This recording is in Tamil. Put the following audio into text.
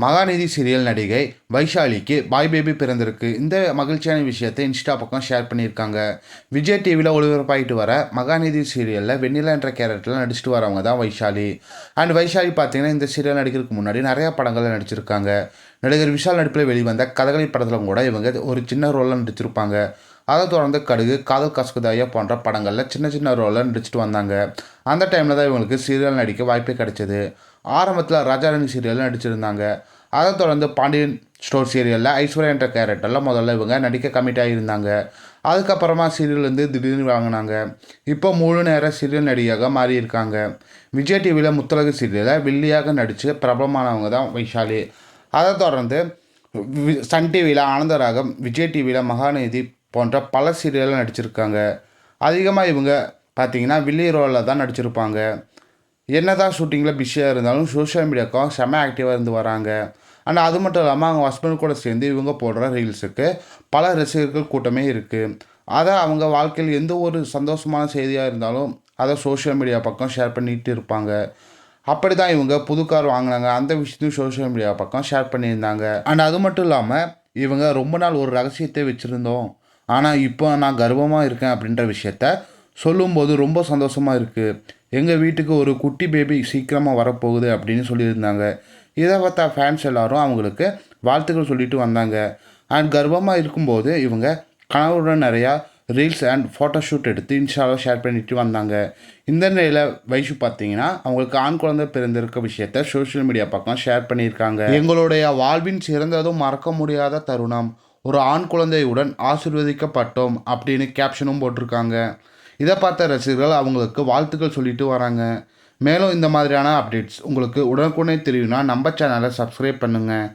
மகாநிதி சீரியல் நடிகை வைஷாலிக்கு பாய் பேபி பிறந்திருக்கு. இந்த மகிழ்ச்சியான விஷயத்தை இன்ஸ்டா பக்கம் ஷேர் பண்ணியிருக்காங்க. விஜய் டிவியில் ஒளிபரப்பாயிட்டு வர மகாநதி சீரியலில் வெண்ணிலா என்ற கேரக்டரில் நடிச்சிட்டு வரவங்க தான் வைஷாலி. அண்ட் வைஷாலி பார்த்தீங்கன்னா இந்த சீரியல் நடிக்கிறதுக்கு முன்னாடி நிறையா படங்களில் நடிச்சிருக்காங்க. நடிகர் விஷால் நடிப்பில் வெளிவந்த கதகளி படத்தில் கூட இவங்க ஒரு சின்ன ரோலில் நடிச்சிருப்பாங்க. அதை தொடர்ந்து கடுகு காதல் கசகுதாயா போன்ற படங்களில் சின்ன சின்ன ரோலில் நடிச்சிட்டு வந்தாங்க. அந்த டைமில் தான் இவங்களுக்கு சீரியல் நடிக்க வாய்ப்பே கிடைச்சது. ஆரம்பத்தில் ராஜாராணி சீரியலில் நடிச்சிருந்தாங்க. அதை தொடர்ந்து பாண்டியன் ஸ்டோர் சீரியலில் ஐஸ்வர்யா என்ற கேரக்டரில் முதல்ல இவங்க நடிக்க கமிட் ஆகியிருந்தாங்க அதுக்கப்புறமா சீரியல் வந்து திடீர்னு வாங்கினாங்க. இப்போ முழு நேர சீரியல் நடிகையாக மாறியிருக்காங்க. விஜய் டிவியில் முத்தலகு சீரியலில் வில்லியாக நடித்து பிரபலமானவங்க தான் வைஷாலி. அதை தொடர்ந்து சன் டிவியில் ஆனந்தராகம் விஜய் டிவியில் மகாநீதி போன்ற பல சீரியலில் நடிச்சிருக்காங்க. அதிகமாக இவங்க பார்த்தீங்கன்னா வில்லி ரோலில் தான் நடிச்சிருப்பாங்க. என்னதான் ஷூட்டிங்கில் பிஸியாக இருந்தாலும் சோஷியல் மீடியாவுக்கும் செம்ம ஆக்டிவாக இருந்து வராங்க. அண்ட் அது மட்டும் இல்லாமல் அவங்க ஹஸ்பண்ட் கூட சேர்ந்து இவங்க போடுற ரீல்ஸுக்கு பல ரசிகர்கள் கூட்டமே இருக்குது அதை அவங்க வாழ்க்கையில் எந்த ஒரு சந்தோஷமான செய்தியாக இருந்தாலும் அதை சோஷியல் மீடியா பக்கம் ஷேர் பண்ணிகிட்டு இருப்பாங்க. அப்படி தான் இவங்க புது கார் வாங்கினாங்க. அந்த விஷயத்தையும் சோஷியல் மீடியா பக்கம் ஷேர் பண்ணியிருந்தாங்க. அண்ட் அது மட்டும் இல்லாமல் இவங்க ரொம்ப நாள் ஒரு ரகசியத்தை வச்சுருந்தோம். ஆனால் இப்போ நான் கர்வமாக இருக்கேன் அப்படின்ற விஷயத்த சொல்லும்போது ரொம்ப சந்தோஷமாக இருக்குது எங்கள் வீட்டுக்கு ஒரு குட்டி பேபி சீக்கிரமாக வரப்போகுது அப்படின்னு சொல்லியிருந்தாங்க. இதை பார்த்தா ஃபேன்ஸ் எல்லாரும் அவங்களுக்கு வாழ்த்துக்கள் சொல்லிட்டு வந்தாங்க. அண்ட் கர்வமாக இருக்கும்போது இவங்க கணவருடன் நிறையா ரீல்ஸ் அண்ட் ஃபோட்டோஷூட் எடுத்து இன்ஸ்டாவில் ஷேர் பண்ணிட்டு வந்தாங்க. இந்த நிலையில் வயசு பார்த்தீங்கன்னா அவங்களுக்கு ஆண் குழந்தை பிறந்திருக்க விஷயத்த சோஷியல் மீடியா பக்கம் ஷேர் பண்ணியிருக்காங்க. எங்களுடைய வாழ்வின் சிறந்ததும் மறக்க முடியாத தருணம். ஒரு ஆண் குழந்தையுடன் ஆசிர்வதிக்கப்பட்டோம் அப்படின்னு கேப்ஷனும் போட்டிருக்காங்க. இதை பார்த்த ரசிகர்கள் அவங்களுக்கு வாழ்த்துக்கள் சொல்லிட்டு வராங்க. மேலும் இந்த மாதிரியான அப்டேட்ஸ் உங்களுக்கு உடனுக்குடனே தெரியும்னா நம்ம சேனலை சப்ஸ்கிரைப் பண்ணுங்கள்